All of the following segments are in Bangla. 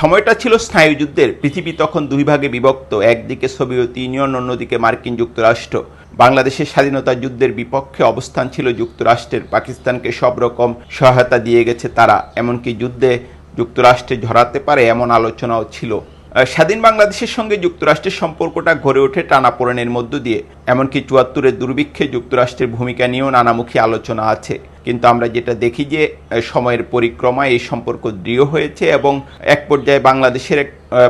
সময়টা ছিল স্নায়ুযুদ্ধের পৃথিবী তখন দুই ভাগে বিভক্ত, একদিকে সোভিয়েত ইউনিয়ন, অন্যদিকে মার্কিন যুক্তরাষ্ট্র। বাংলাদেশের স্বাধীনতা যুদ্ধের বিপক্ষে অবস্থান ছিল যুক্তরাষ্ট্রের। পাকিস্তানকে সব রকম সহায়তা দিয়ে গেছে তারা, এমনকি যুদ্ধে যুক্তরাষ্ট্রে ঝরাতে পারে এমন আলোচনাও ছিল। স্বাধীন বাংলাদেশের সঙ্গে যুক্তরাষ্ট্রের সম্পর্কটা গড়ে ওঠে টানাপোড়েনের মধ্য দিয়ে। এমনকি চুয়াত্তরের দুর্ভিক্ষে যুক্তরাষ্ট্রের ভূমিকা নিয়েও নানামুখী আলোচনা আছে। কিন্তু আমরা যেটা দেখি যে সময়ের পরিক্রমায় এই সম্পর্ক দৃঢ় হয়েছে এবং এক পর্যায়ে বাংলাদেশের এক আহ,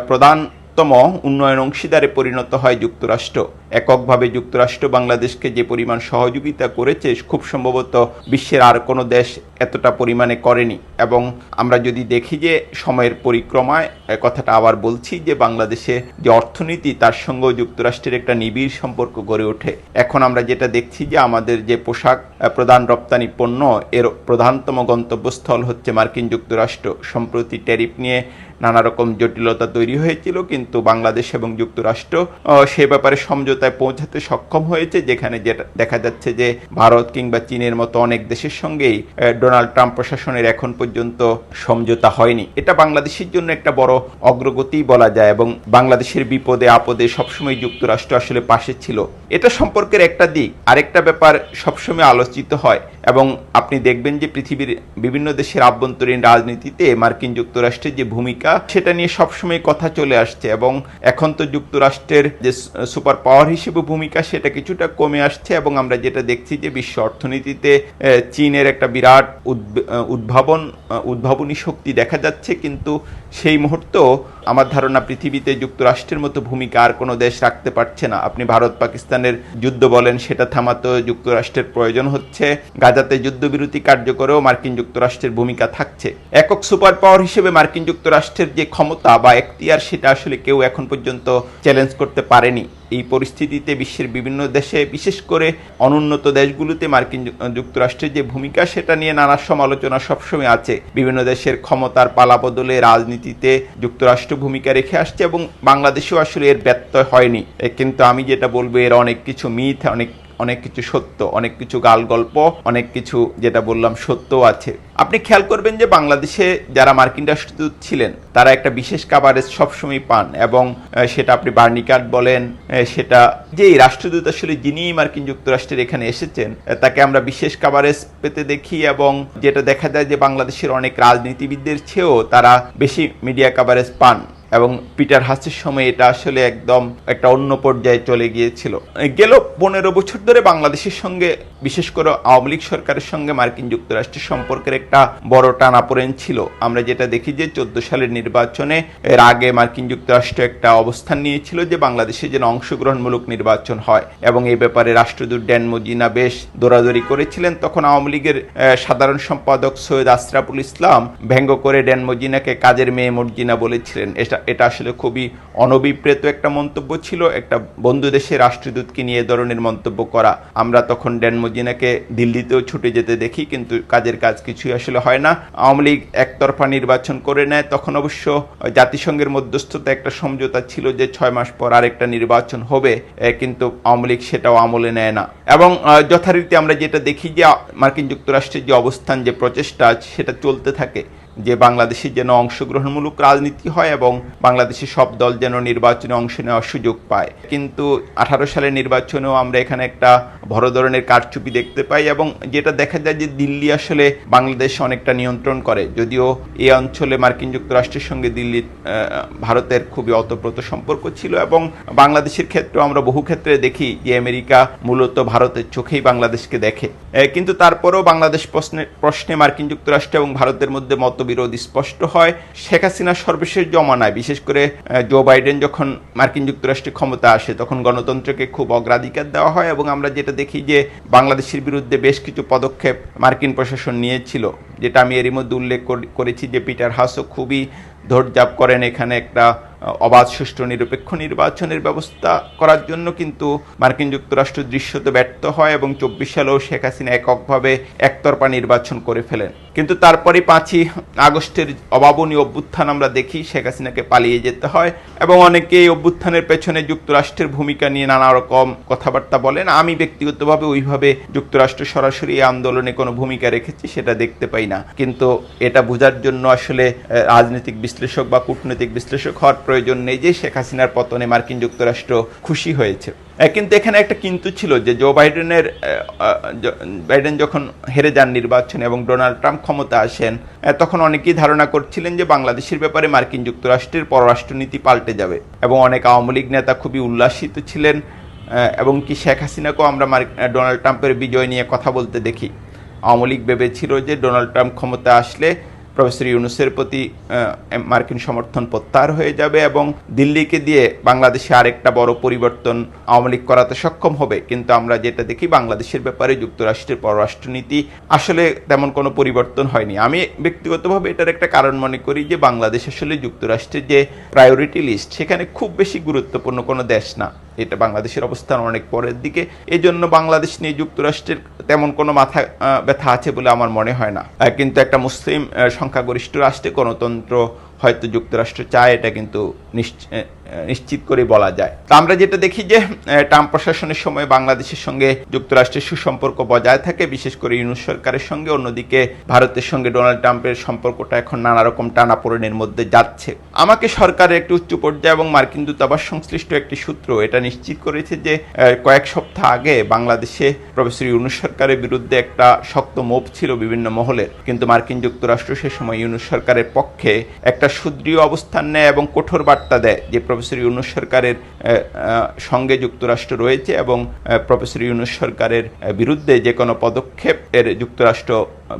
প্রধানতম উন্নয়ন অংশীদারে পরিণত হয় যুক্তরাষ্ট্র। এককভাবে যুক্তরাষ্ট্র বাংলাদেশকে যে পরিমাণ সহযোগিতা করেছে, খুব সম্ভবত বিশ্বের আর কোনো দেশ এতটা পরিমাণে করেনি। এবং আমরা যদি দেখি যে সময়ের পরিক্রমায় কথাটা আবার বলছি যে বাংলাদেশে যে অর্থনীতি, তার সঙ্গেও যুক্তরাষ্ট্রের একটা নিবিড় সম্পর্ক গড়ে ওঠে। এখন আমরা যেটা দেখছি যে আমাদের যে পোশাক প্রধান রপ্তানি পণ্য, এর প্রধানতম গন্তব্যস্থল হচ্ছে মার্কিন যুক্তরাষ্ট্র। সম্প্রতি ট্যারিফ নিয়ে নানা রকম জটিলতা তৈরি হয়েছিল, কিন্তু বাংলাদেশ এবং যুক্তরাষ্ট্র সে ব্যাপারে সমঝোতায় পৌঁছাতে সক্ষম হয়েছে, যেখানে যেটা দেখা যাচ্ছে যে ভারত কিংবা চীনের মতো অনেক দেশের সঙ্গেই ডোনাল্ড ট্রাম্প প্রশাসনের এখন পর্যন্ত সমঝোতা হয়নি। এটা বাংলাদেশের জন্য একটা বড় অগ্রগতি বলা যায় এবং বাংলাদেশের বিপদে আপদে সবসময় যুক্তরাষ্ট্র আসলে পাশে ছিল। এটা সম্পর্কের একটা দিক। আরেকটা ব্যাপার সবসময় আলোচিত হয় এবং আপনি দেখবেন যে পৃথিবীর বিভিন্ন দেশের আভ্যন্তরীণ রাজনীতিতে মার্কিন যুক্তরাষ্ট্রের যে ভূমিকা, সেটা নিয়ে সবসময় কথা চলে আসছে। এবং এখন তো যুক্তরাষ্ট্রের যে সুপার পাওয়ার হিসেবে ভূমিকা সেটা কিছুটা কমে আসছে এবং আমরা যেটা দেখছি যে বিশ্ব অর্থনীতিতে চীনের একটা বিরাট উদ্ভাবন উদ্ভাবনী শক্তি দেখা যাচ্ছে। কিন্তু সেই মুহূর্ত আমার ধারণা পৃথিবীতে যুক্তরাষ্ট্রের মতো ভূমিকা আর কোনো দেশ রাখতে পারছে না। আপনি ভারত, পাকিস্তানের যুদ্ধ বলেন, সেটা থামাতেও যুক্তরাষ্ট্রের প্রয়োজন হচ্ছে। গাজাতে যুদ্ধবিরতি কার্যকরেও মার্কিন যুক্তরাষ্ট্রের ভূমিকা থাকছে। একক সুপার পাওয়ার হিসেবে মার্কিন যুক্তরাষ্ট্রের যে ক্ষমতা বা এখতিয়ার, সেটা আসলে কেউ এখন পর্যন্ত চ্যালেঞ্জ করতে পারেনি। এই পরিস্থিতিতে বিশ্বের বিভিন্ন দেশে, বিশেষ করে অনুন্নত দেশগুলোতে মার্কিন যুক্তরাষ্ট্রের যে ভূমিকা, সেটা নিয়ে নানা সমালোচনা সবসময় আছে। বিভিন্ন দেশের ক্ষমতার পালাবদলে রাজনীতিতে যুক্তরাষ্ট্র ভূমিকা রেখে আসছে এবং বাংলাদেশেও আসলে এর ব্যত্যয় হয়নি। কিন্তু আমি যেটা বলব, এর অনেক কিছু মিথ, অনেক অনেক কিছু সত্য, অনেক কিছু গাল গল্প অনেক কিছু যেটা বললাম সত্যও আছে। আপনি খেয়াল করবেন যে বাংলাদেশে যারা মার্কিন রাষ্ট্রদূত ছিলেন, তারা একটা বিশেষ কাভারেজ সবসময় পান এবং সেটা আপনি বার্নি কার্ড বলেন সেটা যে রাষ্ট্রদূত আসলে যিনি মার্কিন যুক্তরাষ্ট্রের এখানে এসেছেন তাকে আমরা বিশেষ কাভারেজ পেতে দেখি এবং যেটা দেখা যায় যে বাংলাদেশের অনেক রাজনীতিবিদদের চেয়েও তারা বেশি মিডিয়া কাভারেজ পান। এবং পিটার হাসির সময় এটা আসলে একদম একটা অন্য পর্যায়ে চলে গিয়েছিল। গেল পনেরো বছর ধরে বাংলাদেশের সঙ্গে বিশেষ করে আওয়ামী লীগ সরকারের সঙ্গে মার্কিন যুক্তরাষ্ট্রের সম্পর্কের একটা বড় টানাপোড়েন ছিল। আমরা যেটা দেখি যে চোদ্দ সালের নির্বাচনে এর আগে মার্কিন যুক্তরাষ্ট্র একটা অবস্থান নিয়েছিল যে বাংলাদেশে যেন অংশগ্রহণমূলক নির্বাচন হয় এবং এই ব্যাপারে রাষ্ট্রদূত ড্যান মজিনা বেশ দৌড়াদৌড়ি করেছিলেন। তখন আওয়ামী লীগের সাধারণ সম্পাদক সৈয়দ আশরাফুল ইসলাম ব্যঙ্গ করে ড্যান মজিনাকে কাজের মেয়ে মর্জিনা বলেছিলেন। এটা এটা আসলে খুবই অনভিপ্রেত একটা মন্তব্য ছিল। একটা বন্ধু দেশের রাষ্ট্রদূতকে নিয়ে ধরনের মন্তব্য করা। আমরা তখন ড্যান মজিনাকে দিল্লিতেও ছুটে যেতে দেখি, কিন্তু কাজের কাজ কিছুই আসলে হয় না। আওয়ামী লীগ একতরফা নির্বাচন করে নেয়। তখন অবশ্য জাতিসংঘের মধ্যস্থতা একটা সমঝোতা ছিল যে ছয় মাস পর আরেকটা নির্বাচন হবে কিন্তু আওয়ামী লীগ সেটাও আমলে নেয় না। এবং যথারীতি আমরা যেটা দেখি যে মার্কিন যুক্তরাষ্ট্রের যে অবস্থান, যে প্রচেষ্টা সেটা চলতে থাকে। যে বাংলাদেশে যেন অংশগ্রহণমূলক রাজনীতি হয় এবং বাংলাদেশের সব দল যেন নির্বাচনে অংশ নেওয়ার সুযোগ পায়। কিন্তু আঠারো সালের নির্বাচনেও আমরা এখানে একটা বড় ধরনের কারচুপি দেখতে পাই এবং যেটা দেখা যায় যে দিল্লি আসলে বাংলাদেশ অনেকটা নিয়ন্ত্রণ করে। যদিও এই অঞ্চলে মার্কিন যুক্তরাষ্ট্রের সঙ্গে দিল্লির ভারতের খুবই অতপ্রত সম্পর্ক ছিল এবং বাংলাদেশের ক্ষেত্রেও আমরা বহু ক্ষেত্রে দেখি যে আমেরিকা মূলত ভারতের চোখেই বাংলাদেশকে দেখে। কিন্তু তারপরেও বাংলাদেশ প্রশ্নে প্রশ্নে মার্কিন যুক্তরাষ্ট্র এবং ভারতের মধ্যে মতবিরোধ স্পষ্ট হয়। শেখ হাসিনার সর্বশেষ জমানায়, বিশেষ করে জো বাইডেন যখন মার্কিন যুক্তরাষ্ট্রে ক্ষমতা আসে, তখন গণতন্ত্রকে খুব অগ্রাধিকার দেওয়া হয় এবং আমরা যেটা দেখি যে বাংলাদেশের বিরুদ্ধে বেশ কিছু পদক্ষেপ মার্কিন প্রশাসন নিয়েছিল। যেটা আমি এরই মধ্যে উল্লেখ কর- করেছি যে পিটার হাসও খুবই ধৈর্যাপ করেন এখানে একটা অবাধ, সুষ্ঠু, নিরপেক্ষ নির্বাচনের ব্যবস্থা করার জন্য কিন্তু মার্কিন যুক্তরাষ্ট্র দৃশ্যত ব্যর্থ হয় এবং চব্বিশ সালেও শেখ হাসিনা এককভাবে একতরফা নির্বাচন করে ফেলেন। কিন্তু তারপরে পাঁচই আগস্টের অভাবনীয় অভ্যুত্থান আমরা দেখি, শেখ হাসিনাকে পালিয়ে যেতে হয়। এবং অনেকেই অভ্যুত্থানের পেছনে যুক্তরাষ্ট্রের ভূমিকা নিয়ে নানা রকম কথাবার্তা বলেন। আমি ব্যক্তিগতভাবে ওইভাবে যুক্তরাষ্ট্র সরাসরি এই আন্দোলনে কোনো ভূমিকা রেখেছি, সেটা দেখতে পাই না। কিন্তু এটা বোঝার জন্য আসলে রাজনৈতিক বিশ্লেষক বা কূটনৈতিক বিশ্লেষক হওয়ার প্রয়োজন নেই যে শেখ হাসিনার পতনে মার্কিন যুক্তরাষ্ট্র খুশি হয়েছে। কিন্তু এখানে একটা কিন্তু ছিল যে জো বাইডেনের বাইডেন যখন হেরে যান নির্বাচনে এবং ডোনাল্ড ট্রাম্প ক্ষমতা আসেন তখন অনেকেই ধারণা করছিলেন যে বাংলাদেশের ব্যাপারে মার্কিন যুক্তরাষ্ট্রের পররাষ্ট্রনীতি পাল্টে যাবে এবং অনেক আওয়ামী লীগ নেতা খুবই উল্লাসিত ছিলেন এবং কি শেখ হাসিনাকেও আমরা ডোনাল্ড ট্রাম্পের বিজয় নিয়ে কথা বলতে দেখি। আওয়ামী লীগ ভেবেছিল যে ডোনাল্ড ট্রাম্প ক্ষমতা আসলে প্রফেসর ইউনুসের প্রতি মার্কিন সমর্থন প্রত্যাহার হয়ে যাবে এবং দিল্লিকে দিয়ে বাংলাদেশে আরেকটা বড় পরিবর্তন আওয়ামী লীগ করাতে সক্ষম হবে। কিন্তু আমরা যেটা দেখি, বাংলাদেশের ব্যাপারে যুক্তরাষ্ট্রের পররাষ্ট্রনীতি আসলে তেমন কোনো পরিবর্তন হয়নি। আমি ব্যক্তিগতভাবে এটার একটা কারণ মনে করি যে, বাংলাদেশ আসলে যুক্তরাষ্ট্রের যে প্রায়োরিটি লিস্ট সেখানে খুব বেশি গুরুত্বপূর্ণ কোনো দেশ না। এটা বাংলাদেশের অবস্থান অনেক পরের দিকে। এই জন্য বাংলাদেশ নিয়ে যুক্তরাষ্ট্রের তেমন কোনো মাথা ব্যথা আছে বলে আমার মনে হয় না। কিন্তু একটা মুসলিম সংখ্যাগরিষ্ঠ রাষ্ট্রে গণতন্ত্র হয়তো যুক্তরাষ্ট্র চায় এটা কিন্তু নিশ্চিত করে বলা যায়। তো আমরা যেটা দেখি যে ট্রাম্প প্রশাসনের সময় বাংলাদেশের সঙ্গে যুক্তরাষ্ট্রের সুসম্পর্ক বজায় থাকে, বিশেষ করে ইউনুস সরকারের সঙ্গে, অন্যদিকে ভারতের সঙ্গে ডোনাল্ড ট্রাম্পের সম্পর্কটা এখন নানা রকম টানাপোড়েনের মধ্যে যাচ্ছে। আমাকে সরকারের একটি উচ্চ পর্যায়ে এবং মার্কিন দূতাবাস সংশ্লিষ্ট একটি সূত্র এটা নিশ্চিত করেছে যে কয়েক সপ্তাহ আগে বাংলাদেশে প্রফেসর ইউনুস সরকারের বিরুদ্ধে একটা শক্ত মোপ ছিল বিভিন্ন মহলের। কিন্তু মার্কিন যুক্তরাষ্ট্র সে সময় ইউনুস সরকারের পক্ষে একটা সুদৃঢ় অবস্থান নেয় এবং কঠোর বার্তা দেয়, যে প্রফেসর ইউনুস সরকারের সঙ্গে যুক্তরাষ্ট্র রয়েছে এবং প্রফেসর ইউনুস সরকারের বিরুদ্ধে যে কোনো পদক্ষেপ এর যুক্তরাষ্ট্র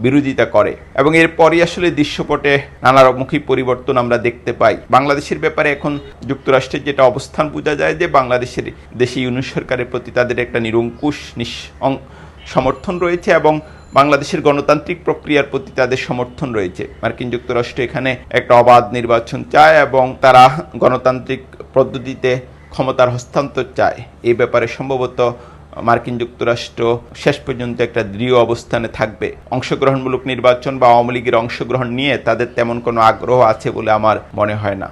বিরোধিতা করে। এবং এরপরই আসলে দৃশ্যপটে নানামুখী পরিবর্তন আমরা দেখতে পাই। বাংলাদেশের ব্যাপারে এখন যুক্তরাষ্ট্রের যেটা অবস্থান বোঝা যায়, যে বাংলাদেশের দেশে ইউনুস সরকারের প্রতি তাদের একটা নিরঙ্কুশ নিঃ সমর্থন রয়েছে এবং বাংলাদেশের গণতান্ত্রিক প্রক্রিয়ার প্রতি তাদের সমর্থন রয়েছে। মার্কিন যুক্তরাষ্ট্র এখানে একটা অবাধ নির্বাচন চায় এবং তারা গণতান্ত্রিক পদ্ধতিতে ক্ষমতার হস্তান্তর চায়। এই ব্যাপারে সম্ভবত মার্কিন যুক্তরাষ্ট্র শেষ পর্যন্ত একটা দৃঢ় অবস্থানে থাকবে। অংশগ্রহণমূলক নির্বাচন বা আওয়ামী লীগের অংশগ্রহণ নিয়ে তাদের তেমন কোনো আগ্রহ আছে বলে আমার মনে হয় না।